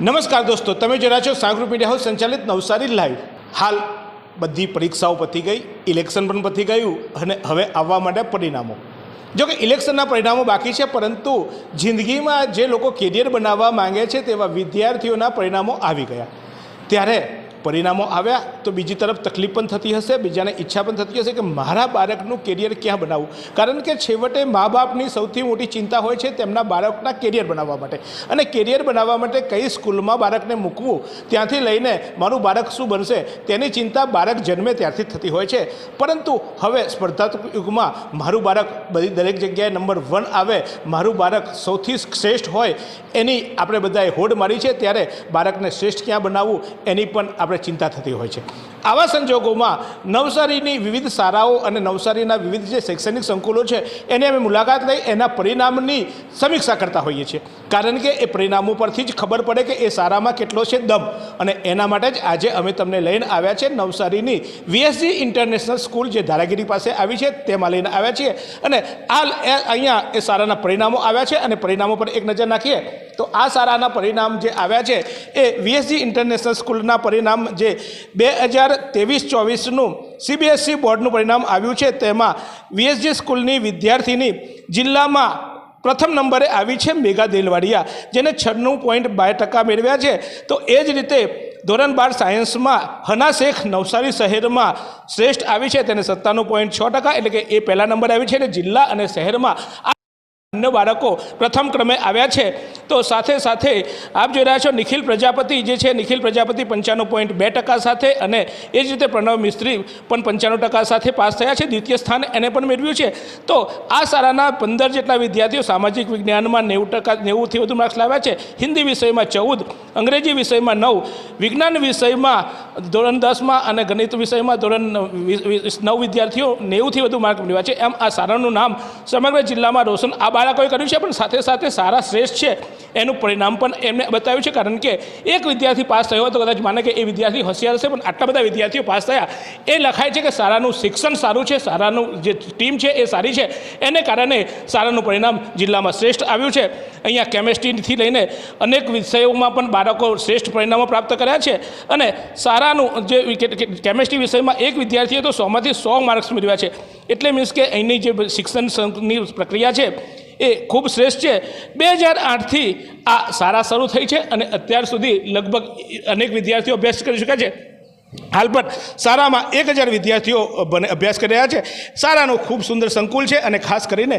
નમસ્કાર દોસ્તો, તમે જોયા છો સાંકૃત મીડિયા હાઉસ સંચાલિત નવસારી લાઈવ હાલ બધી પરીક્ષાઓ પતી ગઈ ઇલેક્શન પણ પતી ગયું અને હવે આવવા માટે પરિણામો. જો કે ઇલેક્શનના પરિણામો બાકી છે, પરંતુ જિંદગીમાં જે લોકો કેરિયર બનાવવા માંગે છે તેવા વિદ્યાર્થીઓના પરિણામો આવી ગયા. ત્યારે પરિણામો આવ્યા તો બીજી તરફ તકલીફ પણ થતી હશે, બીજાને ઈચ્છા પણ થતી હશે કે મારા બાળકનું કેરિયર ક્યાં બનાવવું કારણ કે છેવટે મા બાપની સૌથી મોટી ચિંતા હોય છે તેમના બાળકના કેરિયર બનાવવા માટે. અને કેરિયર બનાવવા માટે કઈ સ્કૂલમાં બાળકને મૂકવું? ત્યાંથી લઈને મારું બાળક શું બનશે? તેની ચિંતા બાળક જન્મે ત્યારથી થતી હોય છે. પરંતુ હવે સ્પર્ધાત્મક યુગમાં મારું બાળક બધી દરેક જગ્યાએ નંબર વન આવે, મારું બાળક સૌથી શ્રેષ્ઠ હોય એની આપણે બધાએ હોડ મારી છે. ત્યારે બાળકને શ્રેષ્ઠ ક્યાં બનાવવું? એની પણ આપણે ચિંતા થતી હોય છે. આવા સંજોગોમાં નવસારીની વિવિધ શાળાઓ અને નવસારીના વિવિધ જે શૈક્ષણિક સંકુલો છે, એની અમે મુલાકાત લઈ એના પરિણામની સમીક્ષા કરતા હોઈએ છીએ. કારણ કે એ પરિણામો પરથી જ ખબર પડે કે એ શાળામાં કેટલો છે દમ. અને એના માટે જ આજે અમે તમને લઈને આવ્યા છે નવસારીની વીએસજી ઇન્ટરનેશનલ સ્કૂલ જે ધારાગીરી પાસે આવી છે, તેમાં લઈને આવ્યા છીએ. અને આ અહીંયા એ શાળાના પરિણામો આવ્યા છે અને પરિણામો પર એક નજર નાખીએ, તો આ શાળાના પરિણામ જે આવ્યા છે, એ વીએસજી ઇન્ટરનેશનલ સ્કૂલના પરિણામ જે બે હજાર ત્રેવીસ ચોવીસનું સીબીએસઈ બોર્ડનું પરિણામ આવ્યું છે. તેમાં વીએસજી સ્કૂલની વિદ્યાર્થીની જિલ્લામાં પ્રથમ નંબરે આવી છે મેઘા દેલવાડિયા, જેને છન્નું પોઈન્ટ બાર ટકા મેળવ્યા છે. તો એ જ રીતે ધોરણ બાર સાયન્સમાં હના શેખ નવસારી શહેરમાં શ્રેષ્ઠ આવી છે. તેને સત્તાણું પોઈન્ટ છ ટકા, એટલે કે એ પહેલા નંબર આવી છે. અને જિલ્લા અને શહેરમાં આ અન્ય બાળકો પ્રથમ ક્રમે આવ્યા છે. તો સાથે સાથે આપ જોઈ રહ્યા છો નિખિલ પ્રજાપતિ જે છે, નિખિલ પ્રજાપતિ પંચાણું પોઈન્ટ બે ટકા સાથે અને એ જ રીતે પ્રણવ મિસ્ત્રી પણ પંચાણું ટકા સાથે પાસ થયા છે. દ્વિતીય સ્થાન એને પણ મેળવ્યું છે. તો આ શાળાના પંદર જેટલા વિદ્યાર્થીઓ સામાજિક વિજ્ઞાનમાં નેવું ટકા નેવુંથી વધુ માર્ક્સ લાવ્યા છે. હિન્દી વિષયમાં ચૌદ, અંગ્રેજી વિષયમાં નવ, વિજ્ઞાન વિષયમાં ધોરણ દસમાં અને ગણિત વિષયમાં ધોરણ નવ વિદ્યાર્થીઓ નેવુંથી વધુ માર્ક મેળવ્યા છે. એમ આ શાળાનું નામ સમગ્ર જિલ્લામાં રોશન આ બાળકોએ કર્યું છે, પણ સાથે સાથે સારા શ્રેષ્ઠ છે. એનું પરિણામ પણ એમને બતાવ્યું છે. કારણ કે એક વિદ્યાર્થી પાસ થયો હોય તો કદાચ માને કે એ વિદ્યાર્થી હોશિયાર હશે, પણ આટલા બધા વિદ્યાર્થીઓ પાસ થયા. એ લખાય છે કે શાળાનું શિક્ષણ સારું છે, શાળાનું જે ટીમ છે એ સારી છે. એને કારણે શાળાનું પરિણામ જિલ્લામાં શ્રેષ્ઠ આવ્યું છે. અહીંયા કેમેસ્ટ્રીથી લઈને અનેક વિષયોમાં પણ બાળકો શ્રેષ્ઠ પરિણામો પ્રાપ્ત કર્યા છે. અને શાળાનું જે કેમેસ્ટ્રી વિષયમાં એક વિદ્યાર્થીએ તો સોમાંથી સો માર્ક્સ મેળવ્યા છે. એટલે મીન્સ કે અહીંની જે શિક્ષણની પ્રક્રિયા છે એ ખૂબ શ્રેષ્ઠ છે. બે હજાર આઠથી આ શાળા શરૂ થઈ છે અને અત્યાર સુધી લગભગ અનેક વિદ્યાર્થીઓ અભ્યાસ કરી ચૂક્યા છે. હાલ પણ શાળામાં એક હજાર વિદ્યાર્થીઓ બને અભ્યાસ કરી રહ્યા છે. શાળાનું ખૂબ સુંદર સંકુલ છે અને ખાસ કરીને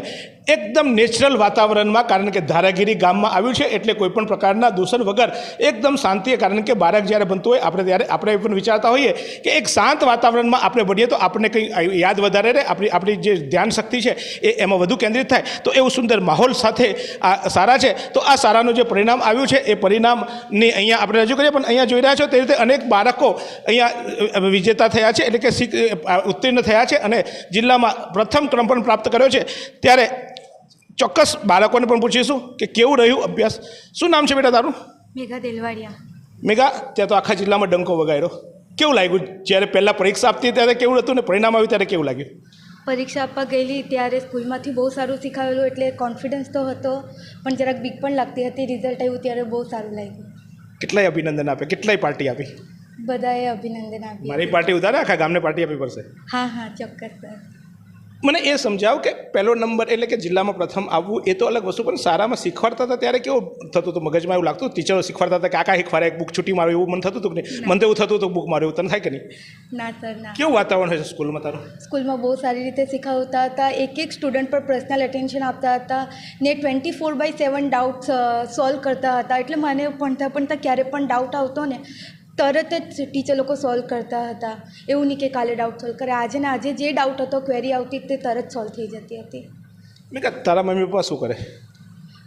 એકદમ નેચરલ વાતાવરણમાં, કારણ કે ધારાગીરી ગામમાં આવ્યું છે એટલે કોઈપણ પ્રકારના દૂષણ વગર એકદમ શાંતિ કારણ કે બાળક જ્યારે બનતું હોય, આપણે ત્યારે આપણે પણ વિચારતા હોઈએ કે એક શાંત વાતાવરણમાં આપણે ભણીએ તો આપણને કંઈ યાદ વધારે રહે. આપણી આપણી જે ધ્યાન શક્તિ છે એ એમાં વધુ કેન્દ્રિત થાય. તો એવું સુંદર માહોલ સાથે આ સારા છે. તો આ સારાનું જે પરિણામ આવ્યું છે, એ પરિણામની અહીંયા આપણે રજૂ કરીએ. પણ અહીંયા જોઈ રહ્યા છો તે રીતે અનેક બાળકો અહીંયા અ, વિજેતા થયા છે એટલે કે ઉત્તીર્ણ થયા છે અને જિલ્લામાં પ્રથમ ક્રમ પણ પ્રાપ્ત કર્યો છે. ત્યારે ચોક્કસ બાળકોને પણ પૂછીશું કે કેવું રહ્યું અભ્યાસ? શું નામ છે બેટા તારું? મેઘા દેલવાડિયા. મેઘા ત્યાં તો આખા જિલ્લામાં ડંકો વગાડ્યો. કેવું લાગ્યું? જ્યારે પહેલાં પરીક્ષા આપતી ત્યારે કેવું હતું ને પરિણામ આવ્યું ત્યારે કેવું લાગ્યું? પરીક્ષા આપવા ગયેલી ત્યારે સ્કૂલમાંથી બહુ સારું શીખાવેલું એટલે કોન્ફિડન્સ તો હતો પણ જરાક બીક પણ લાગતી હતી રિઝલ્ટ આવ્યું ત્યારે બહુ સારું લાગ્યું. કેટલાય અભિનંદન આપે કેટલાય પાર્ટી આપી? બધાએ અભિનંદન આપ્યું. મારી પાર્ટી ઉતારે આખા ગામને પાર્ટી આપવી પડશે? હા હા ચોક્કસ સર. મને એ સમજાવો કે પહેલો નંબર એટલે કે જિલ્લામાં પ્રથમ આવવું એ તો અલગ વસ્તુ પણ સારામાં શીખવાડતા હતા ત્યારે કેવું થતું હતું? મગજમાં એવું લાગતું ટીચરો શીખવાડતા હતા કે આ કાંઈ શીખવાડે એક બુક છૂટી મારો એવું મને થતું હતું કે નહીં? મને તો એવું થતું હતું બુક મારો એવું તને થાય કે નહીં? ના સર ના. કેવું વાતાવરણ હોય છે સ્કૂલમાં તારું? સ્કૂલમાં બહુ સારી રીતે શીખવતા હતા. એક એક સ્ટુડન્ટ પર પર્સનલ એટેન્શન આપતા હતા. ને twenty four by seven doubts solve કરતા હતા. એટલે મને ભણતા ભણતા ક્યારે પણ ડાઉટ આવતો ને તરત જ ટીચર લોકો સોલ્વ કરતા હતા. એવું નહીં કે કાલે ડાઉટ સોલ્વ કરે. આજે ને આજે જે ડાઉટ હતો ક્વેરી આવતી તે તરત સોલ્વ થઈ જતી હતી. મેં કહા તારા મમ્મી પપ્પા શું કરે?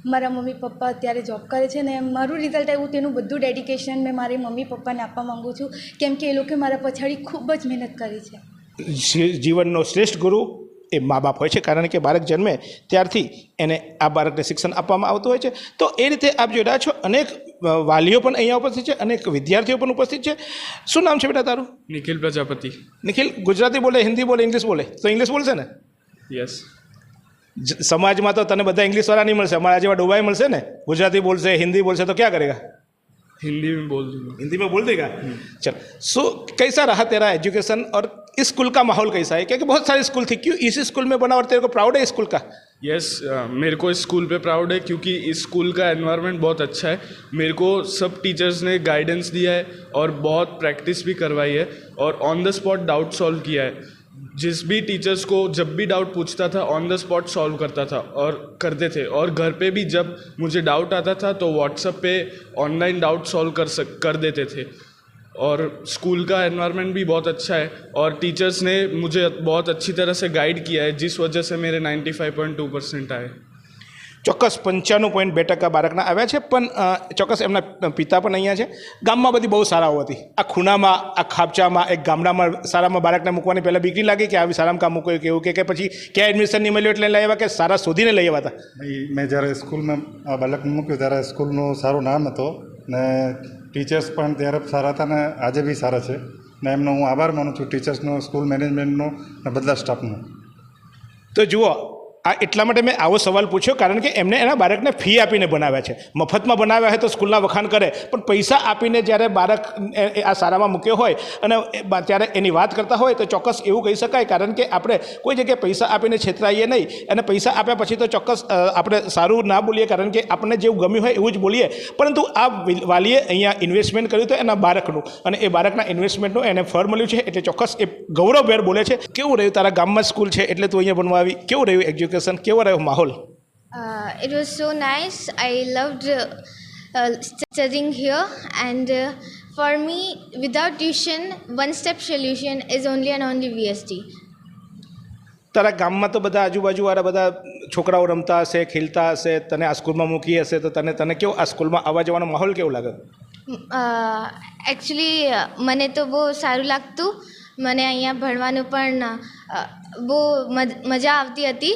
મારા મમ્મી પપ્પા અત્યારે જોબ કરે છે ને મારું રિઝલ્ટ આવ્યું તેનું બધું ડેડિકેશન મેં મારી મમ્મી પપ્પાને આપવા માગું છું. કેમ કે એ લોકોએ મારા પછાડી ખૂબ જ મહેનત કરી છે. જીવનનો શ્રેષ્ઠ ગુરુ એ મા બાપ હોય છે. કારણ કે બાળક જન્મે ત્યારથી એને આ બાળકને શિક્ષણ આપવામાં આવતું હોય છે. તો એ રીતે આપ જોઈ રહ્યા છો અનેક વાલીઓ પણ અહીંયા ઉપસ્થિત છે અનેક વિદ્યાર્થીઓ પણ ઉપસ્થિત છે. શું નામ છે બેટા તારું? નિખિલ પ્રજાપતિ. નિખિલ ગુજરાતી બોલે હિન્દી બોલે ઇંગ્લિશ બોલે? તો ઇંગ્લિશ બોલશે ને? યસ સમાજમાં તો તને બધા ઇંગ્લિશવાળા નહીં મળશે. અમારા જેવા ડુબાઈ મળશે ને? ગુજરાતી બોલશે હિન્દી બોલશે તો ક્યાં કરેગા? हिंदी में बोल दूँगा। हिंदी में बोल देगा? चल। सो कैसा रहा तेरा एजुकेशन और इस स्कूल का माहौल कैसा है? क्योंकि बहुत सारे स्कूल थे। क्यों इसी स्कूल में बना और तेरे को प्राउड है स्कूल का? यस yes, uh, मेरे को इस स्कूल पे प्राउड है क्योंकि इस स्कूल का एनवायरनमेंट बहुत अच्छा है। मेरे को सब टीचर्स ने गाइडेंस दिया है और बहुत प्रैक्टिस भी करवाई है और on the spot doubt solve किया है। जिस भी टीचर्स को जब भी डाउट पूछता था ऑन द स्पॉट सॉल्व करता था और करते थे। और घर पे भी जब मुझे डाउट आता था तो व्हाट्सअप पे ऑनलाइन डाउट सॉल्व कर सक, कर देते थे। और स्कूल का एनवायरनमेंट भी बहुत अच्छा है और टीचर्स ने मुझे बहुत अच्छी तरह से गाइड किया है, जिस वजह से मेरे 95.2 परसेंट आए। ચોક્કસ પંચાણું પોઈન્ટ બે ટકા બાળકના આવ્યા છે પણ ચોક્કસ એમના પિતા પણ અહીંયા છે. ગામમાં બધી બહુ શાળાઓ હતી. આ ખૂણામાં આ ખાપચામાં એક ગામડામાં શાળામાં બાળકને મૂકવાની પહેલાં બીકરી લાગી કે આવી શાળામાં કામ મૂક્યું કે એવું કે કે પછી ક્યાં એડમિશન નહીં મળ્યું એટલે લઈ આવ્યા કે સારા શોધીને લઈ આવ્યા હતા? મેં જ્યારે સ્કૂલમાં આ બાળકને મૂક્યું ત્યારે સ્કૂલનું સારું નામ હતો ને ટીચર્સ પણ ત્યારે સારા હતા ને આજે બી સારા છે. ને એમનો હું આભાર માનું છું ટીચર્સનો સ્કૂલ મેનેજમેન્ટનો ને બધા સ્ટાફનો. તો જુઓ આ એટલા માટે મેં આવો સવાલ પૂછ્યો, કારણ કે એમને એના બાળકને ફી આપીને બનાવ્યા છે. મફતમાં બનાવ્યા હોય તો સ્કૂલના વખાણ કરે, પણ પૈસા આપીને જ્યારે બાળક આ શાળામાં મૂક્યો હોય અને ત્યારે એની વાત કરતા હોય તો ચોક્કસ એવું કહી શકાય, કારણ કે આપણે કોઈ જગ્યાએ પૈસા આપીને છેતરાઈએ નહીં અને પૈસા આપ્યા પછી તો ચોક્કસ આપણે સારું ના બોલીએ, કારણ કે આપણને જેવું ગમ્યું હોય એવું જ બોલીએ. પરંતુ આ વાલીએ અહીંયા ઇન્વેસ્ટમેન્ટ કર્યું તો એના બાળકનું અને એ બાળકના ઇન્વેસ્ટમેન્ટનું એને ફળ મળ્યું છે, એટલે ચોક્કસ એ ગૌરવભેર બોલે છે. કેવું રહ્યું તારા ગામમાં સ્કૂલ છે, એટલે તું અહીંયા ભણવા આવી? કેવું રહ્યું એજ્યુકેશન કેવો રહ્યો માહોલ? It it was so nice. I loved uh, uh, studying here, and uh, for me, without tuition, one step solution is only and only VST. તારા ગામમાં તો બધા આજુબાજુવાળા બધા છોકરાઓ રમતા હશે ખેલતા હશે તને આ સ્કૂલમાં મૂકી હશે તો તને તને કેવો આ સ્કૂલમાં આવવા જવાનો માહોલ કેવો લાગે? એકચ્યુઅલી મને તો બહુ સારું લાગતું. મને અહીંયા ભણવાનું પણ બહુ મજા આવતી હતી.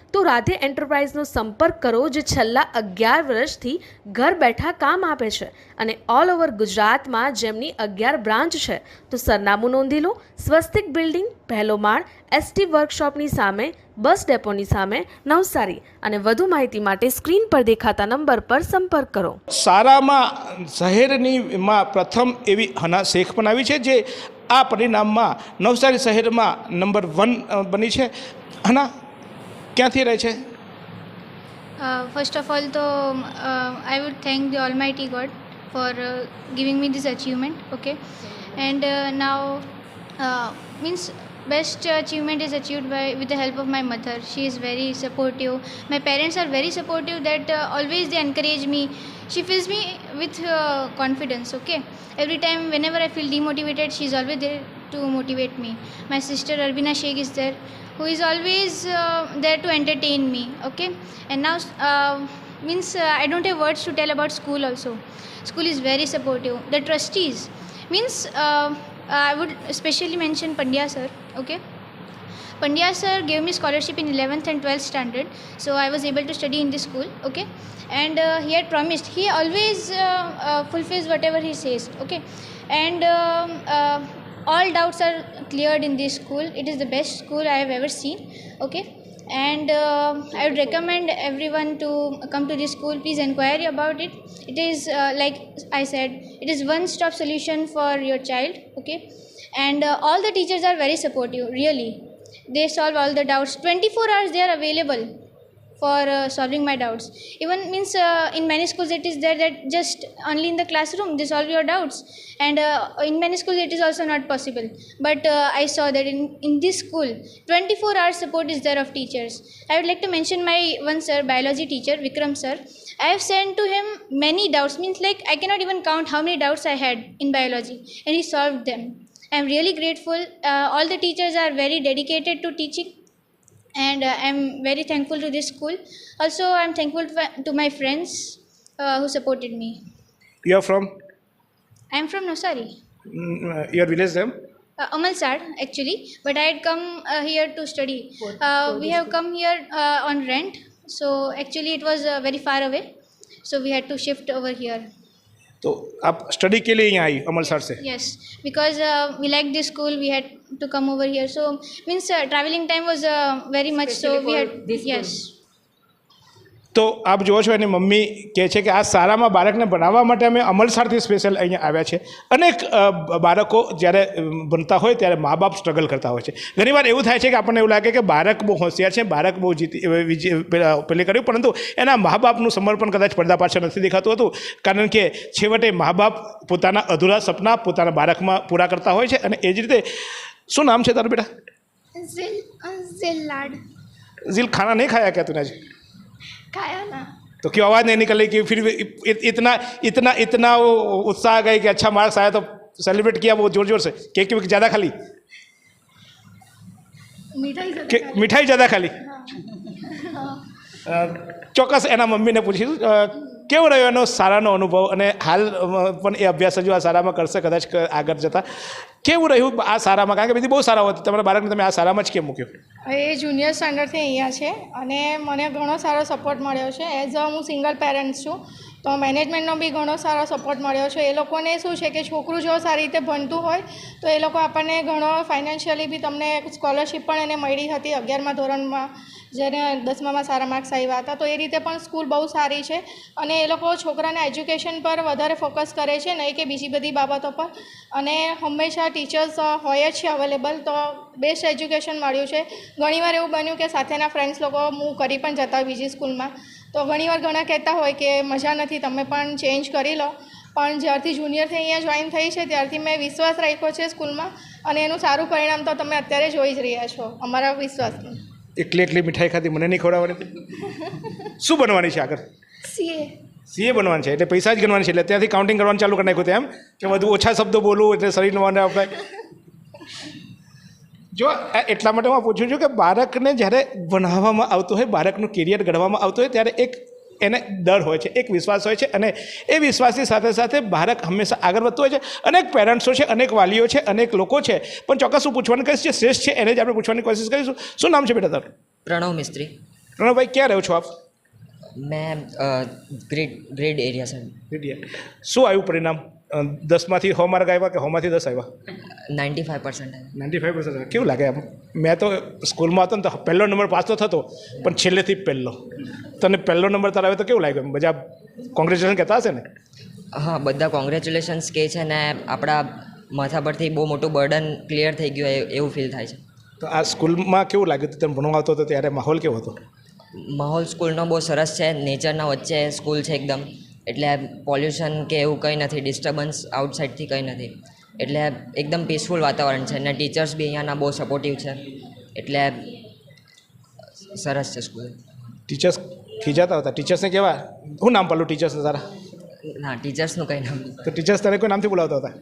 તો રાધે એન્ટરપ્રાઇઝનો સંપર્ક કરો જે છેલ્લા અગિયાર વર્ષથી ઘર બેઠા કામ આપે છે અને ઓલ ઓવર ગુજરાતમાં જેમની અગિયાર બ્રાન્ચ છે. તો સરનામું નોંધી લો, સ્વસ્તિક બિલ્ડિંગ, પહેલો માળ એસટી વર્કશોપની સામે, બસ ડેપોની સામે, નવસારી. અને વધુ માહિતી માટે સ્ક્રીન પર દેખાતા નંબર પર સંપર્ક કરો. સારામાં શહેરની માં પ્રથમ એવી હના શેખ પણ આવી છે જે આ પરિણામમાં નવસારી શહેરમાં નંબર વન બની છે. હના ક્યાંથી રહે છે Uh, first of all, though, uh, I would thank the Almighty God for uh, giving me this achievement. Okay, and uh, now uh, means best achievement is achieved by with the help of my mother. She is very supportive. My parents are very supportive. That uh, always they encourage me. She fills me with uh, confidence. Okay, every time whenever I feel demotivated, she is always there to motivate me. My sister Arbina Sheikh is there who is always uh, there to entertain me okay? And now uh, means uh, i don't have words to tell about school also. School is very supportive. The trustees means uh, i would especially mention pandya sir okay? Pandya sir gave me scholarship in 11th and 12th standard so i was able to study in this school okay? And uh, he had promised he always uh, uh, fulfills whatever he says okay? And um, uh, all doubts are cleared in this school. It is the best school i have ever seen okay? And uh, i would recommend everyone to come to this school. Please inquire about it. It is uh, like i said it is one stop solution for your child okay? And uh, all the teachers are very supportive really. They solve all the doubts. 24 hours they are available for uh, solving my doubts. Even means uh, in many schools it is there that just only in the classroom they solve your doubts. And uh, in many schools it is also not possible. But uh, i saw that in, in this school 24 hours support is there of teachers. I would like to mention my one sir biology teacher vikram sir. I have sent to him many doubts. Means like i cannot even count how many doubts i had in biology and he solved them. I'm really grateful. Uh, all the teachers are very dedicated to teaching and uh, I'm very thankful to this school. Also, I'm thankful to my friends uh, who supported me. You are from? I'm from Nosari. Mm, uh, your village name? Uh, actually, but I had come uh, here to study. Uh, we have come here uh, on rent, so actually it was uh, very far away, so we had to shift over here. तो आप study के लिए यहाँ आई अमलसर से Yes, because uh, we liked this school, we had to come over here. So means uh, traveling time was uh, very much. So we had yes. તો આપ જુઓ છો એની મમ્મી કહે છે કે આ શાળામાં બાળકને ભણાવવા માટે અમે અમલસારથી સ્પેશિયલ અહીંયા આવ્યા છે. અનેક બાળકો જ્યારે ભણતા હોય ત્યારે મા બાપ સ્ટ્રગલ કરતા હોય છે. ઘણીવાર એવું થાય છે કે આપણને એવું લાગે કે બાળક બહુ હોશિયાર છે બાળક બહુ જીતી પેલી કર્યું પરંતુ એના મા બાપનું સમર્પણ કદાચ પડદા પાછળ નથી દેખાતું હતું. કારણ કે છેવટે મા બાપ પોતાના અધૂરા સપના પોતાના બાળકમાં પૂરા કરતા હોય છે અને એ જ રીતે શું નામ છે તારું બેટા? ઝીલ ખાના નહીં ખાયા કે તું આજે? खाया ना। तो क्यों आवाज़ नहीं निकली कि फिर इत, इतना इतना इतना वो उत्साह आ गई कि अच्छा मार्क्स आया तो सेलिब्रेट किया वो ज़ोर ज़ोर से। केक वेक ज़्यादा खाली। मिठाई ज़्यादा खाली। हाँ। चौकस एना मम्मी ने पूछी કેવો રહ્યો એનો સારાનો અનુભવ? અને હાલ પણ એ અભ્યાસ હજુ આ સારામાં કરશે, કદાચ આગળ જતાં. કેવું રહ્યું આ સારામાં? કારણ કે બધી બહુ સારા હતી. તમારા બાળકને તમે આ સારામાં જ કેમ મૂક્યો? એ જુનિયર સ્ટાન્ડર્ડથી અહીંયા છે. અને મને ઘણો સારો સપોર્ટ મળ્યો છે. એઝ અ હું સિંગલ પેરેન્ટ્સ છું. તો મેનેજમેન્ટનો બી ઘણો સારો સપોર્ટ મળ્યો છે. એ લોકોને શું છે કે છોકરું જો સારી રીતે ભણતું હોય, તો એ લોકો આપણને ઘણો ફાઇનાન્શિયલી બી તમને સ્કોલરશિપ પણ એને મળી હતી અગિયારમા ધોરણમાં જેને દસમામાં સારા માર્ક્સ આવ્યા હતા. તો એ રીતે પણ સ્કૂલ બહુ સારી છે અને એ લોકો છોકરાના એજ્યુકેશન પર વધારે ફોકસ કરે છે, નહીં કે બીજી બધી બાબતો પર. અને હંમેશા ટીચર્સ હોય જ છે અવેલેબલ તો બેસ્ટ એજ્યુકેશન મળ્યું છે. ઘણીવાર એવું બન્યું કે સાથેના ફ્રેન્ડ્સ લોકો મૂવ કરી પણ જતા બીજી સ્કૂલમાં તો ઘણીવાર ઘણા કહેતા હોય કે મજા નથી તમે પણ ચેન્જ કરી લો. પણ જ્યારથી જુનિયરથી અહીંયા જોઈન થઈ છે ત્યારથી મેં વિશ્વાસ રાખ્યો છે સ્કૂલમાં અને એનું સારું પરિણામ તો તમે અત્યારે જોઈ જ રહ્યા છો અમારા વિશ્વાસનું. એટલી એટલી મીઠાઈ ખાધી મને નહીં ખવડાવવાની શું બનવાની છે આગળ? સીએ. સીએ બનવાનું છે એટલે પૈસા જ ગણવાનું છે એટલે ત્યાંથી કાઉન્ટિંગ કરવાનું ચાલુ કરી નાખ્યું તેમ કે વધુ ઓછા શબ્દો બોલવું એટલે શરીરનો વાંધો આપણે જો એટલા માટે હું પૂછું છું કે બાળકને જ્યારે ભણાવવામાં આવતું હોય બાળકનું કેરિયર ઘડવામાં આવતું હોય ત્યારે એક એને ડર હોય છે એક વિશ્વાસ હોય છે અને એ વિશ્વાસની સાથે સાથે બાળક હંમેશા આગળ વધતું હોય છે. અનેક પેરેન્ટ્સો છે અનેક વાલીઓ છે અનેક લોકો છે પણ ચોક્કસ હું પૂછવાની કહીશ જે શ્રેષ્ઠ છે એને જ આપણે પૂછવાની કોશિશ કરીશું. શું નામ છે બેટા તારું? પ્રણવ મિસ્ત્રી. પ્રણવભાઈ ક્યાં રહો છો આપ? મેં ગ્રેડ ગ્રેડ એરિયા સર શું આવ્યું પરિણામ? દસમાંથી હો માર્ક આવ્યા કે હોમાંથી દસ આવ્યા? Ninety five percent ninety five percent કેવું લાગે આમ? મેં તો સ્કૂલમાં હતો ને તો પહેલો નંબર પાસ તો થતો પણ છેલ્લેથી પહેલો. તને પહેલો નંબર તારા આવ્યો તો કેવું લાગે બધા કોંગ્રેચ્યુલેશન કહેતા હશે ને? હા બધા કોંગ્રેચ્યુલેશન્સ કે છે ને આપણા માથા પરથી બહુ મોટું બર્ડન ક્લિયર થઈ ગયું એવું ફીલ થાય છે. તો આ સ્કૂલમાં કેવું લાગ્યું તને ભણવા આવતો હતો ત્યારે માહોલ કેવો હતો? માહોલ સ્કૂલનો બહુ સરસ છે નેચરના વચ્ચે સ્કૂલ છે એકદમ. એટલે પોલ્યુશન કે એવું કંઈ નથી ડિસ્ટર્બન્સ આઉટસાઇડથી કંઈ નથી. એટલે એકદમ પીસફુલ વાતાવરણ છે અને ટીચર્સ બી અહીંયાના બહુ સપોર્ટિવ છે. એટલે સરસ છે સ્કૂલ ટીચર્સ ખીજાતા હતા. ટીચર્સને કેવા? શું નામ પાડલું ટીચર્સને તારા? ના ટીચર્સનું કંઈ નામ તો ટીચર્સ તને કોઈ નામથી બોલાવતા હતા?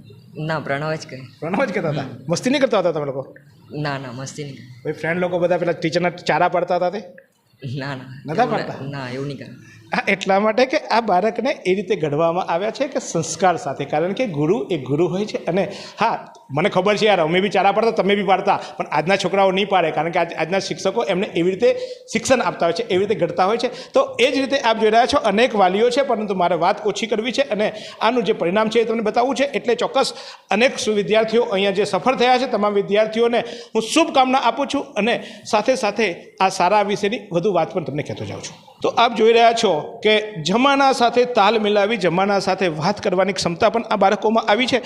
ના પ્રણવ જ કહે પ્રણવ જ કહેતા હતા? મસ્તી નહીં કરતા હતા તમે લોકો? ના ના મસ્તી નહીં. ભાઈ ફ્રેન્ડ લોકો બધા પેલા ટીચરના ચારા પડતા હતા તે? ના ના. નતા પડતા? ના એવું નહીં કરે આ એટલા માટે કે આ બાળકને એ રીતે ઘડવામાં આવ્યા છે કે સંસ્કાર સાથે. કારણ કે ગુરુ એ ગુરુ હોય છે અને હા, મને ખબર છે યાર, અમે બી ચારા પાડતા, તમે બી પાડતા, પણ આજના છોકરાઓ નહીં પાડે. કારણ કે આજ, આજના શિક્ષકો એમને એવી રીતે શિક્ષણ આપતા હોય છે, એવી રીતે ઘડતા હોય છે. તો એ જ રીતે આપ જોઈ રહ્યા છો, અનેક વાલીઓ છે, પરંતુ મારે વાત ઓછી કરવી છે અને આનું જે પરિણામ છે એ તમને બતાવવું છે. એટલે ચોક્કસ અનેક વિદ્યાર્થીઓ અહીંયા જે સફળ થયા છે, તમામ વિદ્યાર્થીઓને હું શુભકામના આપું છું અને સાથે સાથે આ સારા વિશેની વધુ વાત પણ તમને કહેતો જાઉં છું. તો આપ જોઈ રહ્યા છો કે જમાના સાથે તાલ મિલાવી, જમાના સાથે વાત કરવાની ક્ષમતા પણ આ બાળકોમાં આવી છે.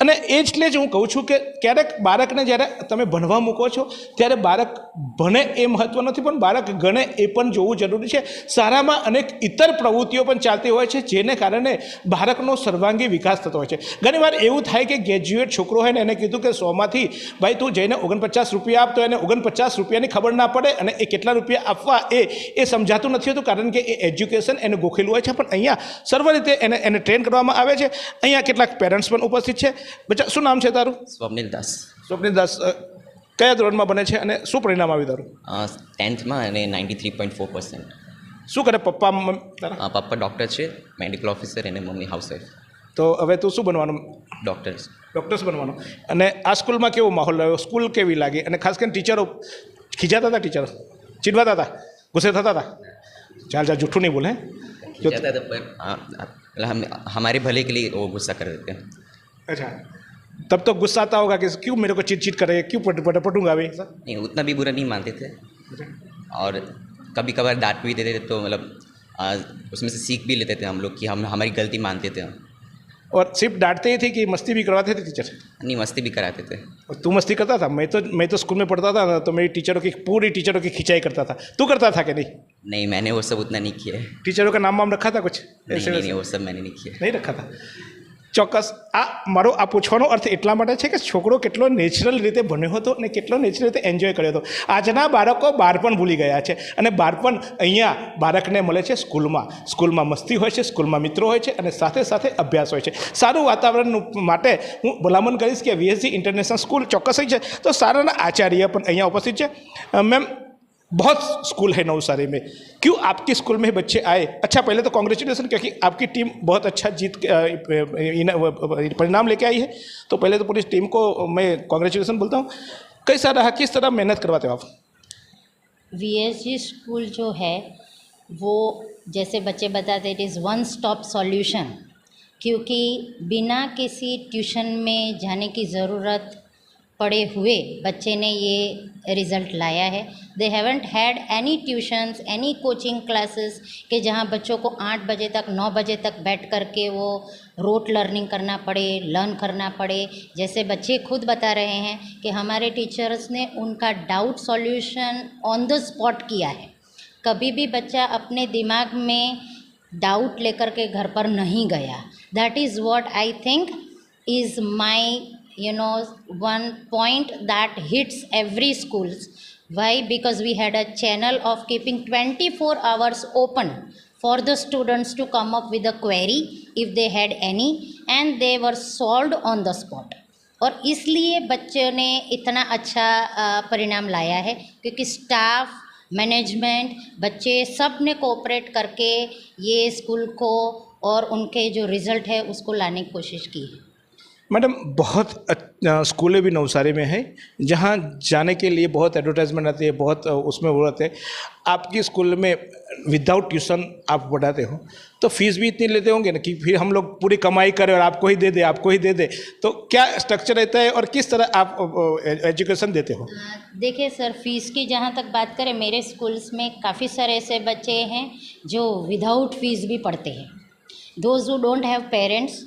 અને એટલે જ હું કહું છું કે ક્યારેક બાળકને જ્યારે તમે ભણવા મૂકો છો, ત્યારે બાળક ભણે એ મહત્ત્વ નથી, પણ બાળક ગણે એ પણ જોવું જરૂરી છે. શાળામાં અનેક ઇતર પ્રવૃત્તિઓ પણ ચાલતી હોય છે, જેને કારણે બાળકનો સર્વાંગી વિકાસ થતો હોય છે. ઘણીવાર એવું થાય કે ગ્રેજ્યુએટ છોકરો હોય ને એને કીધું કે સોમાંથી, ભાઈ, તું જઈને ઓગણપચાસ રૂપિયા આપ તો એને ઓગણપચાસ રૂપિયાની ખબર ના પડે અને એ કેટલા રૂપિયા આપવા એ એ સમજાતું નથી હતું કારણ કે એ એજ્યુકેશન એને ગોખેલું હોય છે પણ અહીંયા સર્વ રીતે એને એને ટ્રેન કરવામાં આવે છે. અહીંયા કેટલાક પેરેન્ટ્સ પણ ઉપસ્થિત છે. બચ્ચા શું નામ છે તારું? સ્વપ્નિલ દાસ. સ્વપ્નિલ દાસ કયા ધોરણમાં બને છે અને શું પરિણામ આવ્યું તારું? ટેન્થમાં અને ninety three point four percent. શું કરે પપ્પા પપ્પા ડૉક્ટર છે મેડિકલ ઓફિસર અને મમ્મી હાઉસવાઈફ તો હવે તું શું બનવાનું? ડૉક્ટર્સ ડૉક્ટર્સ બનવાનું. અને આ સ્કૂલમાં કેવો માહોલ રહ્યો? સ્કૂલ કેવી લાગી? અને ખાસ કરીને ટીચરો ખીજાતા હતા ટીચરો? ચીડવાતા હતા? ગુસ્સે થતા હતા? चार चार झूठू नहीं बोले जो तो हाँ, मतलब हम हमारे भले के लिए वो गुस्सा कर देते हैं। अच्छा तब तो गुस्सा आता होगा कि क्यों मेरे को चिट चिट करेगा क्यों पट पट पटूँगा अभी? नहीं उतना भी बुरा नहीं मानते थे। अच्छा। और कभी कभार डांट भी देते थे तो मतलब उसमें से सीख भी लेते थे हम लोग कि हम हमारी गलती मानते थे और सिर्फ़ डांटते ही थे कि मस्ती भी करवाते थे टीचर? नहीं मस्ती भी कराते थे। और तू मस्ती करता था? मैं तो मैं तो स्कूल में पढ़ता था तो मेरी टीचरों की पूरी टीचरों की खिंचाई करता था। तू करता था कि नहीं? नहीं मैंने वो सब उतना नहीं किया है टीचरों का नाम वाम रखा था कुछ नहीं नहीं, नहीं वो सब मैंने नहीं किया નહીં રખા હતા ચોક્કસ આ મારો આ પૂછવાનો અર્થ એટલા માટે છે કે છોકરો કેટલો નેચરલ રીતે ભણ્યો હતો અને કેટલો નેચરલ રીતે એન્જોય કર્યો હતો આજના બાળકો બાળપણ ભૂલી ગયા છે અને બાળપણ અહીંયા બાળકને મળે છે સ્કૂલમાં સ્કૂલમાં મસ્તી હોય છે સ્કૂલમાં મિત્રો હોય છે અને સાથે સાથે અભ્યાસ હોય છે સારું વાતાવરણ માટે હું ભલામણ કરીશ કે વીએસજી ઇન્ટરનેશનલ સ્કૂલ ચોક્કસ જ છે તો સારાના આચાર્ય પણ અહીંયા ઉપસ્થિત છે અ, મેમ बहुत स्कूल है नवसारी में। क्यों? आपके स्कूल में बच्चे आए। अच्छा पहले तो कॉन्ग्रेचुलेसन क्योंकि आपकी टीम बहुत अच्छा जीत परिणाम लेके आई है। तो पहले तो पूरी टीम को मैं कॉन्ग्रेचुलेसन बोलता हूँ। कैसा रहा? किस तरह मेहनत करवाते हो आप? वी स्कूल जो है, वो जैसे बच्चे बताते it is one stop solution क्योंकि बिना किसी ट्यूशन में जाने की ज़रूरत पड़े हुए बच्चे ने ये रिज़ल्ट लाया है। They haven't had any tuitions any coaching classes के जहाँ बच्चों को आठ बजे तक, नौ बजे तक बैठ कर के वो रोट लर्निंग करना पड़े लर्न करना पड़े। जैसे बच्चे खुद बता रहे हैं कि हमारे टीचर्स ने उनका doubt solution on the spot किया है। कभी भी बच्चा अपने दिमाग में डाउट लेकर के घर पर नहीं गया। That is what I think is my you know one point that hits every schools why because we had a channel of keeping 24 hours open for the students to come up with a query if they had any and they were solved on the spot और इसलिए बच्चों ने इतना अच्छा परिणाम लाया है क्योंकि स्टाफ मैनेजमेंट बच्चे सबने कोऑपरेट करके ये स्कूल को और उनके जो रिज़ल्ट है उसको लाने की कोशिश की है मैडम, बहुत स्कूलें भी नवसारी में है, जहाँ जाने के लिए बहुत एडवर्टाइजमेंट आती है, बहुत उसमें वो रहते हैं। आपकी स्कूल में विदाउट ट्यूशन आप पढ़ाते हो तो फ़ीस भी इतनी लेते होंगे ना कि फिर हम लोग पूरी कमाई करें और आपको ही दे दे, आपको ही दे दे। तो क्या स्ट्रक्चर रहता है और किस तरह आप एजुकेशन देते हो? देखिए सर फ़ीस की जहाँ तक बात करें, मेरे स्कूल्स में काफ़ी सारे ऐसे बच्चे हैं जो विदाउट फ़ीस भी पढ़ते हैं। Those who don't have parents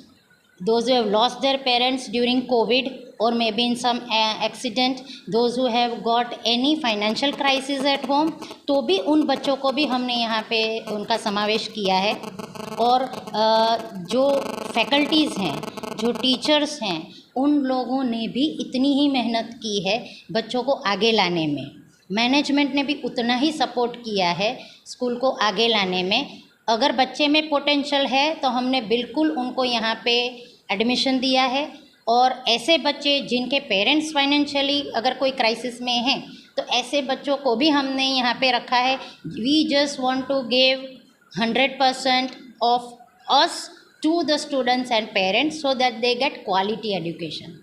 those who have lost their parents during Covid और maybe in some accident those who have got any financial crisis at home तो भी उन बच्चों को भी हमने यहाँ पे उनका समावेश किया है। और जो फैकल्टीज़ हैं, जो टीचर्स हैं, उन लोगों ने भी इतनी ही मेहनत की है बच्चों को आगे लाने में। मैनेजमेंट ने भी उतना ही सपोर्ट किया है स्कूल को आगे लाने में। अगर बच्चे में पोटेंशियल है तो हमने बिल्कुल उनको यहाँ पे एडमिशन दिया है और ऐसे बच्चे जिनके पेरेंट्स फाइनेंशियली अगर कोई क्राइसिस में हैं तो ऐसे बच्चों को भी हमने यहाँ पे रखा है we just want to give hundred percent of us to the students and parents so that they get quality education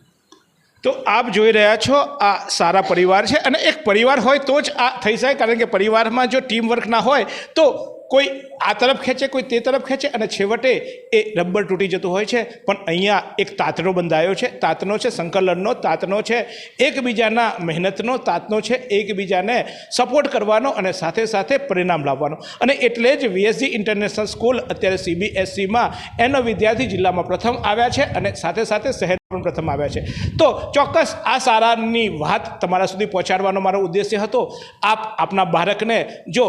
તો આપ જોઈ રહ્યા છો આ સારા પરિવાર છે અને એક પરિવાર હોય તો જ આ થઈ શકે કારણ કે પરિવારમાં જો ટીમ વર્ક ના હોય તો કોઈ આ તરફ ખેંચે, કોઈ તે તરફ ખેંચે અને છેવટે એ રબર તૂટી જતું હોય છે. પણ અહીંયા એક તાતનો બંધાયો છે. તાતનો છે સંકલનનો તાતનો છે એકબીજાના મહેનતનો તાતનો છે એકબીજાને સપોર્ટ કરવાનો અને સાથે સાથે પરિણામ લાવવાનો. અને એટલે જ વીએસજી ઇન્ટરનેશનલ સ્કૂલ અત્યારે સીબીએસસીમાં એનો વિદ્યાર્થી જિલ્લામાં પ્રથમ આવ્યા છે અને સાથે સાથે શહેર પણ પ્રથમ આવ્યા છે. તો ચોક્કસ આ સારાની વાત તમારા સુધી પહોંચાડવાનો મારો ઉદ્દેશ્ય હતો. આપ આપના બાળકને જો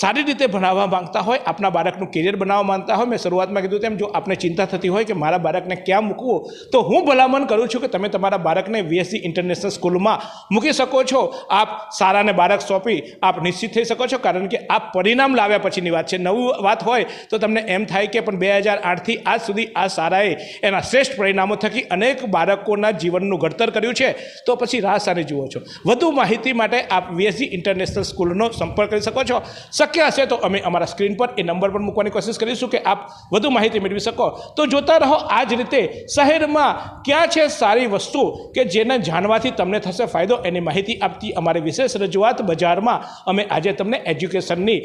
સારી રીતે ભણાવવા માંગતા હોય, આપના બાળકનું કેરિયર બનાવવા માંગતા હોય, મેં શરૂઆતમાં કીધું તેમ, જો આપને ચિંતા થતી હોય કે મારા બાળકને ક્યાં મૂકવું, તો હું ભલામણ કરું છું કે તમે તમારા બાળકને વીએસસી ઇન્ટરનેશનલ સ્કૂલમાં મૂકી શકો છો. આપ સારાને બાળક સોંપી, આપ નિશ્ચિત થઈ શકો છો, કારણ કે આ પરિણામ લાવ્યા પછીની વાત છે. નવું વાત હોય, તો તમને એમ થાય કે પણ બે હજાર આઠથી આજ સુધી આ સારાએ એના શ્રેષ્ઠ પરિણામો થકી અનેક બાળકોના જીવનનું ઘડતર કર્યું છે. તો પછી રાહ સારી જુઓ છો. વધુ માહિતી માટે આપ વીએસસી ઇન્ટરનેશનલ સ્કૂલનો સંપર્ક કરી શકો છો. શક્ય હશે તો અમે અમારા સ્ક્રીન પર એ નંબર પર મૂકવાની કોશિશ કરીશું કે આપ વધુ માહિતી મેળવી શકો. તો જોતા રહો આ જ રીતે શહેરમાં ક્યાં છે સારી વસ્તુ કે જેને જાણવાથી તમને થશે ફાયદો? એની માહિતી આપતી અમારી વિશેષ રજૂઆત બજારમાં અમે આજે તમને એજ્યુકેશનની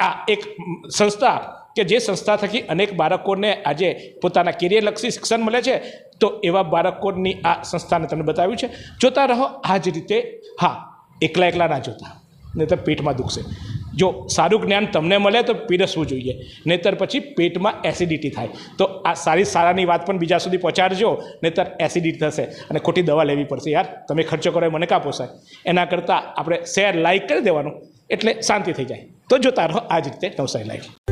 આ એક સંસ્થા કે જે સંસ્થા થકી અનેક બાળકોને આજે પોતાના કેરિયરલક્ષી શિક્ષણ મળે છે. તો એવા બાળકોની આ સંસ્થાને તમને બતાવ્યું છે. જોતા રહો આ જ રીતે. હા, એકલા એકલા ના જોતા. નહીં તો પેટમાં દુખશે. જો સારું જ્ઞાન તમને મળે તો પીરસવું જોઈએ, નહીતર પછી પેટમાં એસિડિટી થાય. તો આ સારી સારાની વાત પણ બીજા સુધી પહોંચાડજો, નહીતર એસિડિટી થશે અને ખોટી દવા લેવી પડશે. યાર, તમે ખર્ચો કરો મને કાં પોસાય? એના કરતાં આપણે શેર લાઇક કરી દેવાનું, એટલે શાંતિ થઈ જાય. તો જોતા રહો આ જ રીતે નવસારી લાઈવ